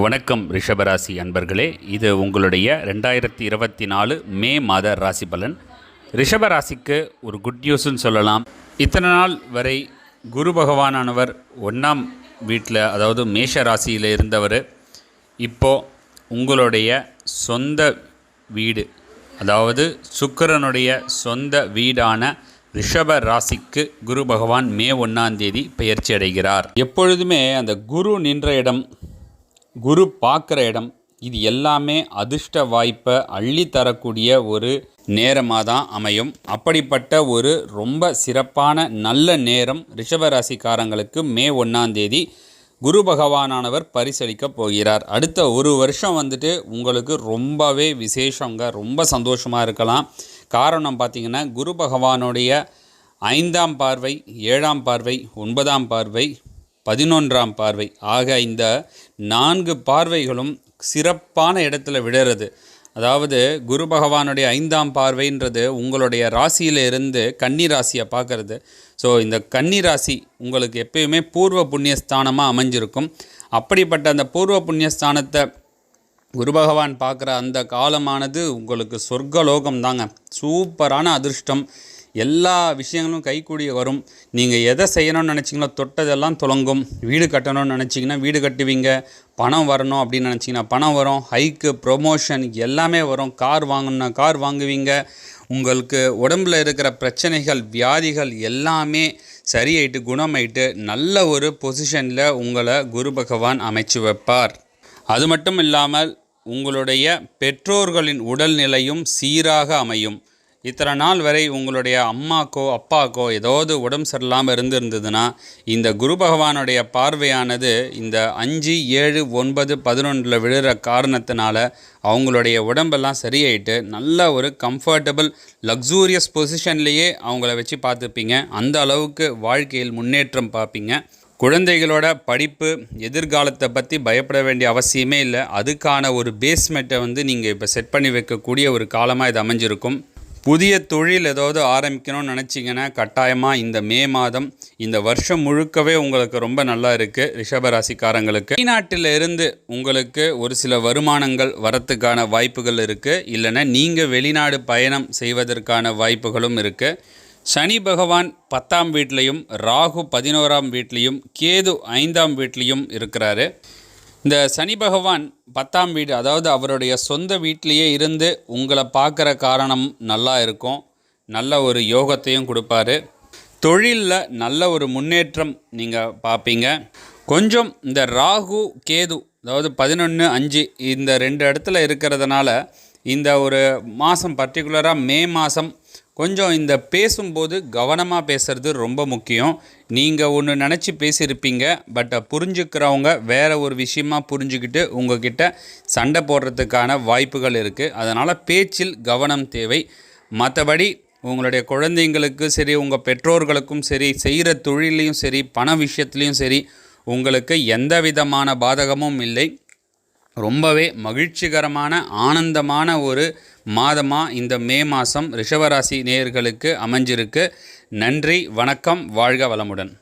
வணக்கம் ரிஷபராசி அன்பர்களே. இது உங்களுடைய ரெண்டாயிரத்தி இருபத்தி நாலு மே மாத ராசி பலன். ரிஷபராசிக்கு ஒரு குட் நியூஸ்ன்னு சொல்லலாம். இத்தனை நாள் வரை குரு பகவானானவர் ஒன்றாம் வீட்டில் அதாவது மேஷ ராசியில் இருந்தவர். இப்போ உங்களுடைய சொந்த வீடு அதாவது சுக்கிரனுடைய சொந்த வீடான ரிஷப ராசிக்கு குரு பகவான் மே ஒன்றாம் தேதி பெயர்ச்சி அடைகிறார். எப்பொழுதுமே அந்த குரு நின்ற இடம் குரு பார்க்குற இடம் இது எல்லாமே அதிர்ஷ்ட வாய்ப்பை அள்ளி தரக்கூடிய ஒரு நேரமாக தான் அமையும். அப்படிப்பட்ட ஒரு ரொம்ப சிறப்பான நல்ல நேரம் ரிஷபராசிக்காரங்களுக்கு மே ஒன்றாம் தேதி குரு பகவானானவர் பரிசளிக்க போகிறார். அடுத்த ஒரு வருஷம் வந்துட்டு உங்களுக்கு ரொம்பவே விசேஷங்க ரொம்ப சந்தோஷமாக இருக்கலாம். காரணம் பார்த்திங்கன்னா குரு பகவானுடைய ஐந்தாம் பார்வை ஏழாம் பார்வை ஒன்பதாம் பார்வை பதினொன்றாம் பார்வை. ஆக இந்த நான்கு பார்வைகளும் சிறப்பான இடத்துல விடுறது அதாவது குரு பகவானுடைய ஐந்தாம் பார்வைன்றது உங்களுடைய ராசியில இருந்து கன்னி ராசியை பார்க்கறது. ஸோ இந்த கன்னி ராசி உங்களுக்கு எப்பயுமே பூர்வ புண்ணியஸ்தானமாக அமைஞ்சிருக்கும். அப்படிப்பட்ட அந்த பூர்வ புண்ணியஸ்தானத்தை குரு பகவான் பார்க்குற அந்த காலமானது உங்களுக்கு சொர்க்கலோகம் தாங்க சூப்பரான அதிர்ஷ்டம். எல்லா விஷயங்களும் கைகூடிய வரும். நீங்கள் எதை செய்யணும்னு நினச்சிங்களோ தொட்டதெல்லாம் துளங்கும் வீடு கட்டணும்னு நினச்சிங்கன்னா வீடு கட்டுவீங்க. பணம் வரணும் அப்படின்னு நினச்சிங்கன்னா பணம் வரும். ஹைக்கு ப்ரொமோஷன் எல்லாமே வரும். கார் வாங்கணும்னா கார் வாங்குவீங்க. உங்களுக்கு உடம்புல இருக்கிற பிரச்சனைகள் வியாதிகள் எல்லாமே சரியாயிட்டு குணமாயிட்டு நல்ல ஒரு பொசிஷனில் உங்களை குரு பகவான் அமைச்சு வைப்பார். அது மட்டும் இல்லாமல் உங்களுடைய பெற்றோர்களின் உடல்நிலையும் சீராக அமையும். இத்தனை நாள் வரை உங்களுடைய அம்மாக்கோ அப்பாக்கோ ஏதாவது உடம்பு சரியில்லாமல் இருந்திருந்ததுன்னா இந்த குரு பகவானுடைய பார்வையானது இந்த அஞ்சு ஏழு ஒன்பது பதினொன்றில் விழுற காரணத்தினால அவங்களுடைய உடம்பெல்லாம் சரியாயிட்டு நல்ல ஒரு கம்ஃபர்டபுள் லக்ஸூரியஸ் பொசிஷன்லேயே அவங்கள வச்சு பார்த்துப்பீங்க. அந்த அளவுக்கு வாழ்க்கையில் முன்னேற்றம் பார்ப்பீங்க. குழந்தைகளோட படிப்பு எதிர்காலத்தை பற்றி பயப்பட வேண்டிய அவசியமே இல்லை. அதுக்கான ஒரு பேஸ்மெண்ட்டை வந்து நீங்கள் இப்போ செட் பண்ணி வைக்கக்கூடிய ஒரு காலமாக இது அமைஞ்சிருக்கும். புதிய தொழில் ஏதாவது ஆரம்பிக்கணும்னு நினச்சிங்கன்னா கட்டாயமாக இந்த மே மாதம் இந்த வருஷம் முழுக்கவே உங்களுக்கு ரொம்ப நல்லா இருக்குது ரிஷபராசிக்காரங்களுக்கு வெளிநாட்டில் இருந்து உங்களுக்கு ஒரு சில வருமானங்கள் வரத்துக்கான வாய்ப்புகள் இருக்குது இல்லைன்னா நீங்கள் வெளிநாடு பயணம் செய்வதற்கான வாய்ப்புகளும் இருக்குது சனி பகவான் பத்தாம் வீட்லேயும் ராகு பதினோராம் வீட்லேயும் கேது ஐந்தாம் வீட்லேயும் இருக்கிறாரு. இந்த சனி பகவான் பத்தாம் வீடு அதாவது அவருடைய சொந்த வீட்டிலேயே இருந்து உங்களை பார்க்குற காரணம் நல்லா இருக்கும். நல்ல ஒரு யோகத்தையும் கொடுப்பாரு. தொழிலில் நல்ல ஒரு முன்னேற்றம் நீங்கள் பார்ப்பீங்க. கொஞ்சம் இந்த ராகு கேது அதாவது பதினொன்று அஞ்சு இந்த ரெண்டு இடத்துல இருக்கிறதுனால இந்த ஒரு மாதம் பர்டிகுலராக மே மாதம் கொஞ்சம் இந்த பேசும்போது கவனமாக பேசுறது ரொம்ப முக்கியம். நீங்கள் ஒன்று நினச்சி பேசியிருப்பீங்க பட் புரிஞ்சுக்கிறவங்க வேறு ஒரு விஷயமா புரிஞ்சுக்கிட்டு உங்ககிட்ட சண்டை போடுறதுக்கான வாய்ப்புகள் இருக்குது அதனால் பேச்சில் கவனம் தேவை. மற்றபடி உங்களுடைய குழந்தைங்களுக்கு சரி உங்கள் பெற்றோர்களுக்கும் சரி செய்கிற தொழிலையும் சரி பண விஷயத்துலேயும் சரி உங்களுக்கு எந்த விதமான பாதகமும் இல்லை. ரொம்பவே மகிழ்ச்சிகரமான ஆனந்தமான ஒரு மாதமாக இந்த மே மாதம் ரிஷவராசி நேயர்களுக்கு அமைஞ்சிருக்கு. நன்றி வணக்கம் வாழ்க வளமுடன்.